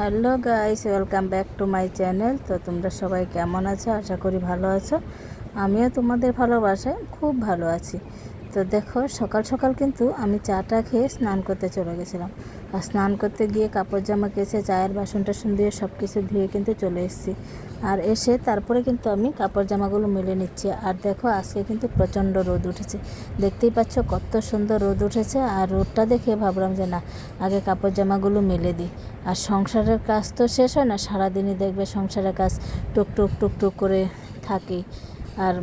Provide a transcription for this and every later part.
Hello guys, welcome back to my channel. তো তোমরা সবাই কেমন আছো? আশা করি ভালো আছো। আমিও তোমাদের ভালোবাসায় খুব ভালো আছি। তো দেখো, সকাল সকাল কিন্তু আমি চাটা খেয়ে স্নান করতে চলে গেছিলাম। আর স্নান করতে গিয়ে কাপড় জামা কেচে, চায়ের বাসন টাসন দিয়ে সব কিছু ধুয়ে কিন্তু চলে এসেছি। আর এসে তারপরে কিন্তু আমি কাপড় জামাগুলো মেলে নিচ্ছি। আর দেখো, আজকে কিন্তু প্রচণ্ড রোদ উঠেছে। দেখতেই পাচ্ছ কত সুন্দর রোদ উঠেছে। আর রোদটা দেখে ভাবলাম যে না, আগে কাপড় জামাগুলো মেলে দিই। আর সংসারের কাজ তো শেষ হয় না, সারাদিনই দেখবে সংসারের কাজ টুক টুক টুক টুক করে থাকি। আর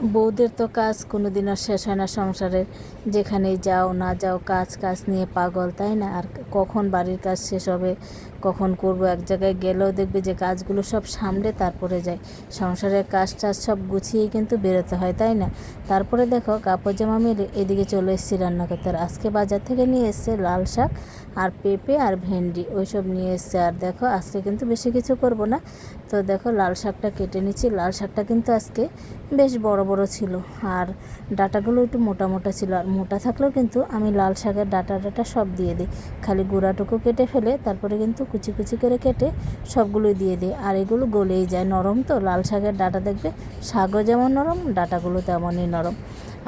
বউদের তো কাজ কোনো দিনও শেষ হয় না সংসারের যেখানেই যাও না যাও কাজ কাজ নিয়ে পাগল, তাই না? আর কখন বাড়ির কাজ শেষ হবে? কখন করব? এক জায়গায় গেলেও দেখবে যে কাজগুলো সব সামলে তারপরে যায়। সংসারের কাজ টাজ সব গুছিয়েই কিন্তু বেরোতে হয়, তাই না? তারপরে দেখো, কাপড় জামা মেলে এদিকে চলে এসেছি রান্না করতে আর আজকে বাজার থেকে নিয়ে এসছে লাল শাক আর পেঁপে আর ভেন্ডি, ওইসব নিয়ে এসছে। আর দেখো, আজকে কিন্তু বেশি কিছু করব না। তো দেখো, লাল শাকটা কেটে নিচ্ছি। লাল শাকটা কিন্তু আজকে বেশ বড় বড় ছিল। আর ডাটাগুলো একটু মোটা মোটা ছিল। আর মোটা থাকলেও কিন্তু আমি লাল শাকের ডাটা ডাটা সব দিয়ে দিই। খালি গুঁড়াটুকু কেটে ফেলে, তারপরে কিন্তু কুচি কুচি করে কেটে সবগুলো দিয়ে দিই। আর এগুলো গলেই যায় নরম তো, লাল শাকের ডাটা দেখবে শাকও যেমন নরম, ডাটাগুলো তেমনই নরম।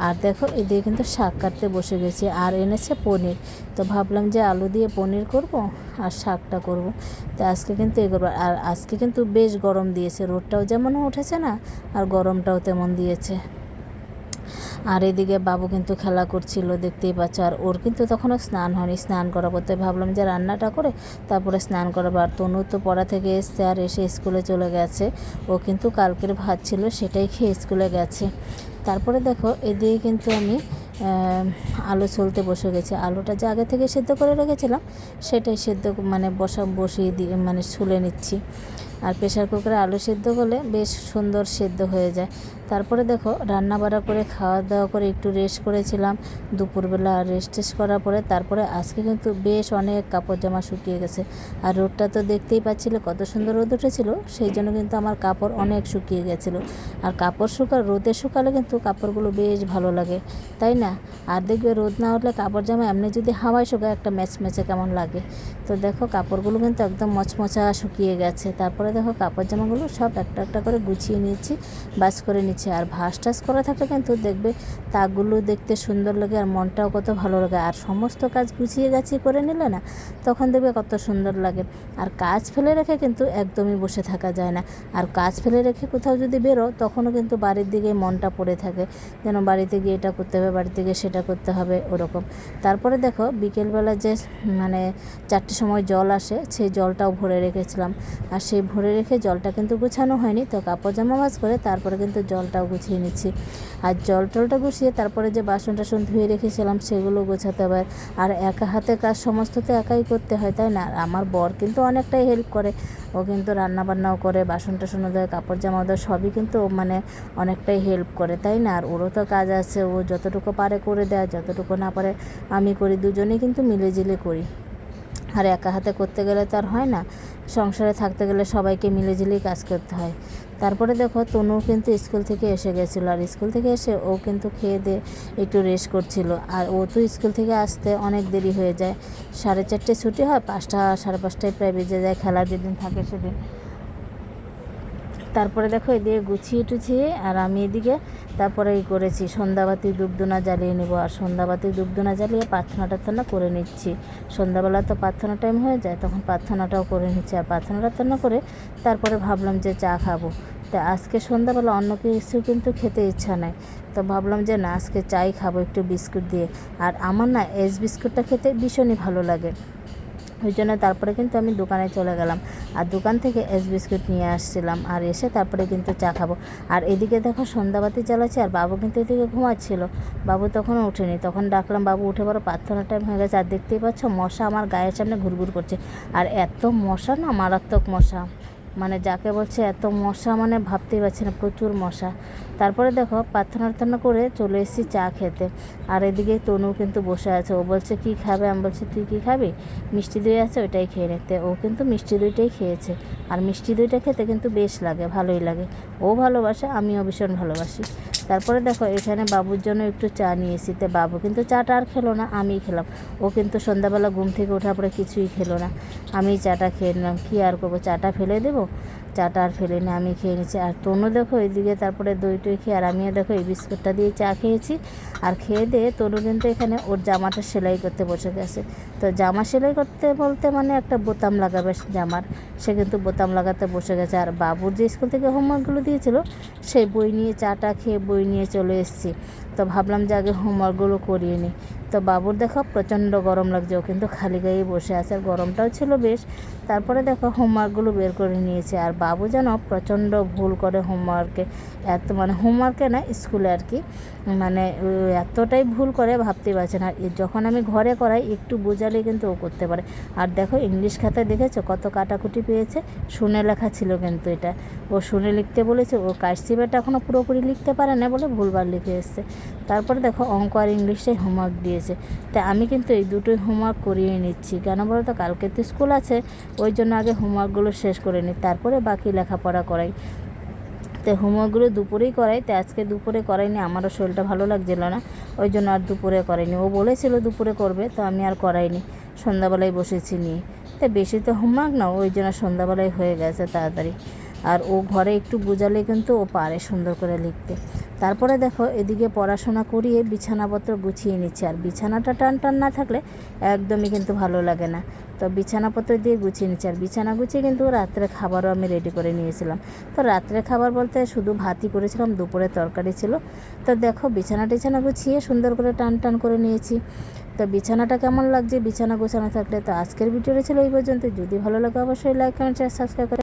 আর দেখো এদিকে কিন্তু শাক কাটতে বসে গেছি। আর এনেছে পনির। তো ভাবলাম যে আলু দিয়ে পনির করব আর শাকটা করব। তো আজকে কিন্তু এ করব। আর আজকে কিন্তু বেশ গরম দিয়েছে। রোদটাও যেমন উঠেছে না, আর গরমটাও তেমন দিয়েছে। আর এদিকে বাবু কিন্তু খেলা করছিল, দেখতেই পাচ্ছ। আর ওর কিন্তু তখনও স্নান হয়নি, স্নান করাবো তাই ভাবলাম যে রান্নাটা করে তারপরে স্নান করাবো। আর তনু তো পড়া থেকে এসছে আর এসে স্কুলে চলে গেছে। ও কিন্তু কালকের ভাত ছিল, সেটাই খেয়ে স্কুলে গেছে। তারপরে দেখো, এদিকে কিন্তু আমি আলু ছলতে বসে গেছি। আলুটা যে আগে থেকে সেদ্ধ করে রেখেছিলাম, সেটাই সেদ্ধ মানে বসা বসিয়ে দিয়ে মানে ছুলে নিচ্ছি। আর প্রেশার কুকারে আলু সেদ্ধ করলে বেশ সুন্দর সেদ্ধ হয়ে যায়। তারপরে দেখো রান্না বাড়া করে খাওয়া দাওয়া করে একটু রেস্ট করেছিলাম। দুপুরবেলা রেস্ট টেস্ট করার পরে তারপরে আজকে কিন্তু বেশ অনেক কাপড় জামা শুকিয়ে গেছে। আর রোদটা তো দেখতেই পাচ্ছিলে কত সুন্দর রোদ উঠেছিল, সেই জন্য কিন্তু আমার কাপড় অনেক শুকিয়ে গেছিল। আর কাপড় শুকা, রোদে শুকালে কিন্তু কাপড়গুলো বেশ ভালো লাগে, তাই না? আর দেখবে রোদ না উঠলে কাপড় জামা এমনি যদি হাওয়ায় শুকায় একটা ম্যাচ ম্যাচে কেমন লাগে। তো দেখো, কাপড়গুলো কিন্তু একদম মচমচা শুকিয়ে গেছে। তারপরে দেখো কাপড় জামাগুলো সব একটা একটা করে গুছিয়ে নিচ্ছি বাস করে নিচ্ছি আর ভাস টাস করা থাকলে কিন্তু দেখবে তাকগুলো দেখতে সুন্দর লাগে আর মনটাও কত ভালো লাগে। আর সমস্ত কাজ গুছিয়ে গাছিয়ে করে নিলে না, তখন দেখবে কত সুন্দর লাগে। আর কাজ ফেলে রেখে কিন্তু একদমই বসে থাকা যায় না। আর কাজ ফেলে রেখে কোথাও যদি বেরো, তখনও কিন্তু বাড়ির দিকে মনটা পড়ে থাকে। যেন বাড়িতে গিয়ে এটা করতে হবে, বাড়িতে গিয়ে সেটা করতে হবে ওরকম। তারপরে দেখো বিকেলবেলা যে মানে চারটে সময় জল আসে, সেই জলটাও ভরে রেখেছিলাম। আর সেই ভরে রেখে জলটা কিন্তু গুছানো হয়নি, তো কাপড় জামা ভাজ করে তারপরে কিন্তু জলটাও গুছিয়ে নিচ্ছি। আর জল টলটা গুছিয়ে তারপরে যে বাসন টাসন ধুয়ে রেখেছিলাম সেগুলো গোছাতে হবে। আর একা হাতে কাজ সমস্ত তো একাই করতে হয়, তাই না? আমার বর কিন্তু অনেকটাই হেল্প করে। ও কিন্তু রান্না বান্নাও করে, বাসন টাসনও দেয়, কাপড় জামা দেয়, সবই কিন্তু মানে অনেকটাই হেল্প করে, তাই না? আর ওরও তো কাজ আছে, ও যতটুকু পারে করে দেয়, যতটুকু না পারে আমি করি, দুজনেই কিন্তু মিলেজিলে করি। আর একা হাতে করতে গেলে তো আর হয় না। সংসারে থাকতে গেলে সবাইকে মিলেঝিলেই কাজ করতে হয়। তারপরে দেখো তনু কিন্তু স্কুল থেকে এসে গেছিল। আর স্কুল থেকে এসে ও কিন্তু খেয়ে দিয়ে একটু রেস্ট করছিল। আর ও তো স্কুল থেকে আসতে অনেক দেরি হয়ে যায়। সাড়ে চারটে ছুটি হয়, পাঁচটা, সাড়ে পাঁচটায় প্রায় বেজে যায়, খেলার যেদিন থাকে সেদিন। তারপরে দেখো এদিকে গুছিয়ে টুছিয়ে, আর আমি এদিকে তারপরে এই করেছি, সন্ধ্যাবাতি দুবদুনা জ্বালিয়ে নেব। আর সন্ধ্যাবাতি দুবদুনা জ্বালিয়ে প্রার্থনা টার্থনা করে নিচ্ছি। সন্ধ্যাবেলা তো প্রার্থনা টাইম হয়ে যায়, তখন প্রার্থনাটাও করে নিচ্ছি। আর প্রার্থনা টার্থনা করে তারপরে ভাবলাম যে চা খাব। তো আজকে সন্ধ্যাবেলা অন্য কিছু কিন্তু খেতে ইচ্ছা নাই। তো ভাবলাম যে না, আজকে চাই খাব একটু বিস্কুট দিয়ে। আর আমার না এস বিস্কুটটা খেতে ভীষণই ভালো লাগে। ওই জন্য তারপরে কিন্তু আমি দোকানে চলে গেলাম। আর দোকান থেকে এস বিস্কুট নিয়ে আসছিলাম আর এসে তারপরে কিন্তু চা খাব। আর এদিকে দেখো সন্ধ্যাবাতি জ্বালাচ্ছে আর বাবু কিন্তু এদিকে ঘুমাচ্ছিল। বাবু তখন ওঠেনি। তখন ডাকলাম, বাবু, উঠে বড় প্রার্থনা টাইম হয়ে গেছে। আর দেখতেই পাচ্ছ মশা আমার গায়ের সামনে ঘুরঘুর করছে। আর এত মশা না মারাত্মক মশা। মানে যাকে বলছে এত মশা মানে ভাবতেই পারছি না, প্রচুর মশা। তারপরে দেখো প্রার্থনা টার্থনা করে চলে এসেছি চা খেতে। আর এদিকে তনু কিন্তু বসে আছে। ও বলছে, কি খাবে? আমি বলছি, তুই কী খাবি? মিষ্টি দই আছে, ওইটাই খেয়ে নিতে ও কিন্তু মিষ্টি দইটাই খেয়েছে। আর মিষ্টি দইটা খেতে কিন্তু বেশ লাগে, ভালোই লাগে। ও ভালোবাসে, আমিও ভীষণ ভালোবাসি। তারপরে দেখো, এখানে বাবুর জন্য একটু চা নিয়েছি তো বাবু কিন্তু চাটা আর খেলো না আমি খেলাম। ও কিন্তু সন্ধ্যাবেলা ঘুম থেকে ওঠার পরে কিছুই খেলো না। আমি চাটা খেয়ে নিলাম। কী আর করব? চাটা ফেলে দেবো? চাটা আর ফেলে না, আমি খেয়ে নিচ্ছি। আর তনু দেখো এদিকে তারপরে দই টই খেয়ে, আর আমিও দেখো এই বিস্কুটটা দিয়ে চা খেয়েছি। আর খেয়ে দিয়ে তনু কিন্তু এখানে ওর জামাটা সেলাই করতে বসে গেছে। তো জামা সেলাই করতে বলতে মানে একটা বোতাম লাগাবে জামার। সে কিন্তু বোতাম লাগাতে বসে গেছে। আর বাবুর যে স্কুল থেকে হোমওয়ার্কগুলো দিয়েছিল, সেই বই নিয়ে চাটা খেয়ে বই নিয়ে চলে এসেছি। তো ভাবলাম যে আগে হোমওয়ার্কগুলো করিয়ে নিই। তো বাবুর দেখো প্রচণ্ড গরম লাগছে, ও কিন্তু খালি গায়ে বসে আছে। আর গরমটাও ছিল বেশ। তারপরে দেখো হোমওয়ার্কগুলো বের করে নিয়েছে। আর বাবু যেন প্রচণ্ড ভুল করে হোমওয়ার্কে এত মানে হোমওয়ার্কে না স্কুলে আর কি মানে এতটাই ভুল করে ভাবতে পারছে না। যখন আমি ঘরে করাই, একটু বোঝালে কিন্তু ও করতে পারে। আর দেখো ইংলিশ খাতায় দেখেছ কত কাটাকুটি পেয়েছে? শুনে লেখা ছিল কিন্তু এটা। ও শুনে লিখতে বলেছে, ও কাশিবেটা এখনও পুরোপুরি লিখতে পারে না বলে ভুলবার লিখে এসছে। তারপরে দেখো অঙ্ক আর ইংলিশে হোমওয়ার্ক দিয়েছে। তা আমি কিন্তু এই দুটোই হোমওয়ার্ক করিয়ে নিচ্ছি। কেন বলো তো কালকে তো স্কুল আছে ওই জন্য আগে হোমওয়ার্কগুলো শেষ করে নিই, তারপরে বাকি লেখাপড়া করাই। তো হোমওয়ার্কগুলো দুপুরেই করাই, তো আজকে দুপুরে করাইনি, আমারও শরীরটা ভালো লাগছিল না, ওই জন্য আর দুপুরে করাইনি। ও বলেছিল দুপুরে করবে, তো আমি আর করাইনি, সন্ধ্যাবেলায় বসেছি নিয়ে। তো বেশি তো হোমওয়ার্ক না, ওই জন্য সন্ধ্যাবেলায় হয়ে গেছে তাড়াতাড়ি। আর ও ঘরে একটু বোঝালে কিন্তু ও পারে সুন্দর করে লিখতে। তারপরে দেখো, এদিকে পড়াশোনা করিয়ে বিছানাপত্র গুছিয়ে নিচ্ছে, আর বিছানাটা টান টান না থাকলে একদমই কিন্তু ভালো লাগে না। তো বিছানাপত্র দিয়ে গুছিয়ে নিচ্ছি। আর বিছানা গুছিয়ে কিন্তু রাত্রে খাবারও আমি রেডি করে নিয়েছিলাম। তো রাত্রে খাবার বলতে শুধু ভাতই করেছিলাম, দুপুরে তরকারি ছিল। তো দেখো বিছানা টিছানা গুছিয়ে সুন্দর করে টান টান করে নিয়েছি। তো বিছানাটা কেমন লাগছে? বিছানা গোছানো থাকলে তো আজকের ভিডিওটা ছিল এই পর্যন্ত। যদি ভালো লাগে অবশ্যই লাইক কমেন্ট সাবস্ক্রাইব করে